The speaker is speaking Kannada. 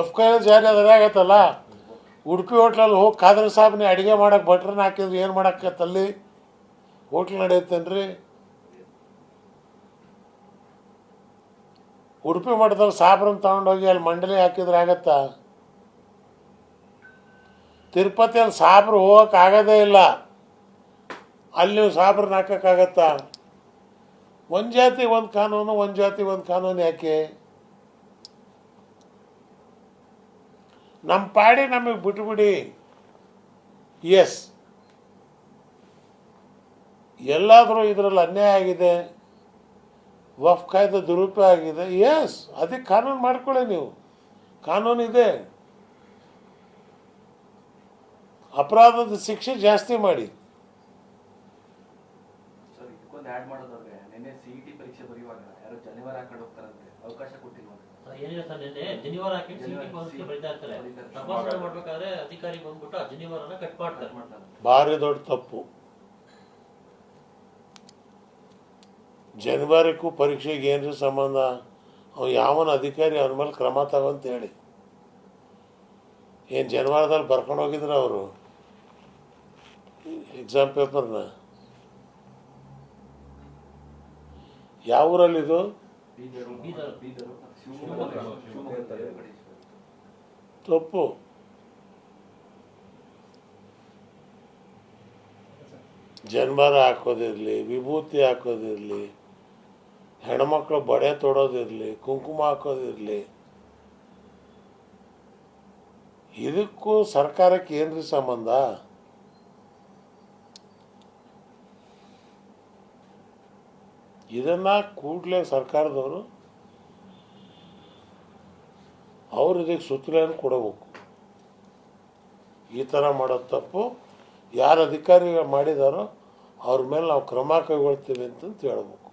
ಒಕ್ಕೈದೆ ಜಾರಿ ಆದ್ರೆ ಆಗತ್ತಲ್ಲ ಉಡುಪಿ ಹೋಟ್ಲಲ್ಲಿ ಹೋಗಿ ಖಾದರ್ ಸಾಬ್ನಿ ಅಡುಗೆ ಮಾಡೋಕೆ ಭಟ್ರನ್ನ ಹಾಕಿದ್ರೆ ಏನು ಮಾಡಕ್ಕತ್ತಲ್ಲಿ ಹೋಟ್ಲ್ ನಡೆಯುತ್ತೇನ್ರಿ? ಉಡುಪಿ ಮಠದಲ್ಲಿ ಸಾಬ್ರನ್ನ ತಗೊಂಡೋಗಿ ಅಲ್ಲಿ ಮಂಡಳಿ ಹಾಕಿದ್ರೆ ಆಗತ್ತಾ? ತಿರುಪತಿಯಲ್ಲಿ ಸಾಬ್ರು ಹೋಗಕ್ ಆಗೋದೇ ಇಲ್ಲ. ಅಲ್ಲಿ ನೀವು ಸಾಬ್ರನ್ನ ಹಾಕಕ್ಕಾಗತ್ತಾ ಒಂದು ಜಾತಿ, ಒಂದು ಕಾನೂನು, ಒಂದು ಜಾತಿ, ಒಂದು ಕಾನೂನು ಯಾಕೆ? ನಮ್ಮ ಪಾಡಿ ನಮಗೆ ಬಿಟ್ಬಿಡಿ. ಎಸ್ ಎಲ್ಲಾದರೂ ಇದರಲ್ಲಿ ಅನ್ಯಾಯ ಆಗಿದೆ. ವಫ್ ಕಾಯ್ದೆ ದುರುಪಯೋಗ ಆಗಿದೆ. ಎಸ್ ಅದಕ್ಕೆ ಕಾನೂನು ಮಾಡ್ಕೊಳ್ಳಿ ನೀವು. ಕಾನೂನು ಇದೆ. ಅಪರಾಧದ ಶಿಕ್ಷೆ ಜಾಸ್ತಿ ಮಾಡಿ. ಸರ್ ಇದಕ್ಕೊಂದು ಆ್ಯಡ್ ಮಾಡೋದಾದ್ರೆ ನಿನ್ನೆ ಸಿ ಇ ಟಿ ಪರೀಕ್ಷೆ ಬರೆಯುವಾಗ ಯಾರೋ ಜನಿವಾರ ಹಾಕೊಂಡು ಹೋಗ್ತಾರಂತೆ ಅವಕಾಶ ಕೊಟ್ಟಿಲ್ಲ ಏನಿಲ್ಲ ಸರ್ ನಿನ್ನೆ ಜನಿವಾರ ಹಾಕಿ ಜನಿವಾರ ಪರೀಕ್ಷೆ ಬರೀತಾ ಇರ್ತಾರೆ. ತಪಾಸಣೆ ಮಾಡ್ಬೇಕಾದ್ರೆ ಅಧಿಕಾರಿ ಬಂದ್ಬಿಟ್ಟು ಆ ಜನಿವಾರನ ಕಟ್ ಮಾಡ್ತಾರೆ. ಮಾಡ್ತಾರೆ. ಭಾರಿ ದೊಡ್ಡ ತಪ್ಪು. ಜನವರಿಗೂ ಪರೀಕ್ಷೆಗೆ ಏನ್ರಿ ಸಂಬಂಧ? ಅವ ಯಾವನ ಅಧಿಕಾರಿ ಅವನ ಮೇಲೆ ಕ್ರಮ ತಗೊಂತ ಹೇಳಿ. ಏನು ಜನವರದಲ್ಲಿ ಬರ್ಕೊಂಡು ಹೋಗಿದ್ರ ಅವರು? ಎಕ್ಸಾಮ್ ಪೇಪರ್ನ ಯಾವ ಊರಲ್ಲಿದು ತಪ್ಪು. ಜನ್ಮರ ಹಾಕೋದಿರಲಿ, ವಿಭೂತಿ ಹಾಕೋದಿರಲಿ, ಹೆಣ್ಮಕ್ಳು ಬಡೆ ತೊಡೋದಿರಲಿ, ಕುಂಕುಮ ಹಾಕೋದಿರಲಿ. ಇದಕ್ಕೂ ಸರ್ಕಾರಕ್ಕೆ ಏನ್ರಿ ಸಂಬಂಧ? ಇದನ್ನ ಕೂಡಲೇ ಸರ್ಕಾರದವರು ಅವ್ರು ಇದಕ್ಕೆ ಸುತ್ತಲೆಯನ್ನು ಕೊಡಬೇಕು ಈ ಥರ ಮಾಡೋದು ತಪ್ಪು. ಯಾರು ಅಧಿಕಾರಿಗಳು ಮಾಡಿದಾರೋ ಅವ್ರ ಮೇಲೆ ನಾವು ಕ್ರಮ ಕೈಗೊಳ್ತೀವಿ ಅಂತಂತ ಹೇಳ್ಬೇಕು.